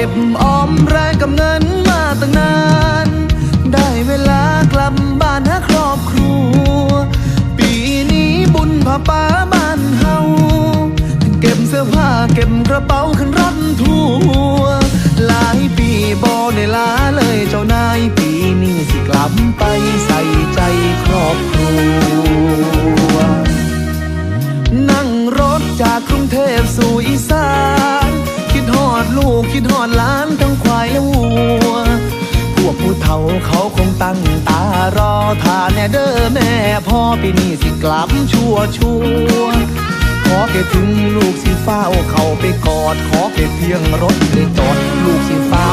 ก็บออมแรงกับเงินมาตั้งนาน ได้เวลากลับบ้านหาครอบครัว ปีนี้บุญพาป้าบ้านเฮาเก็บเสื้อผ้าเก็บกระเป๋าขึ้นรถทัวร์หลายปีบอได้ลาเลยเจ้านายปีนี้สิกลับไปใส่ใจครอบครัว นั่งรถจากกรุงเทพสู่อีส คิดหอดล้านทั้งควายและวัว พวกผู้เฒ่าเขาคงตั้งตารอทานแน่เด้อแม่พ่อปีนี้สิกลับชัวชัวขอแค่ถึงลูกสิฟ้าเขาไปกอด ขอแค่เพียงรถไปจอดลูกสิฟ้า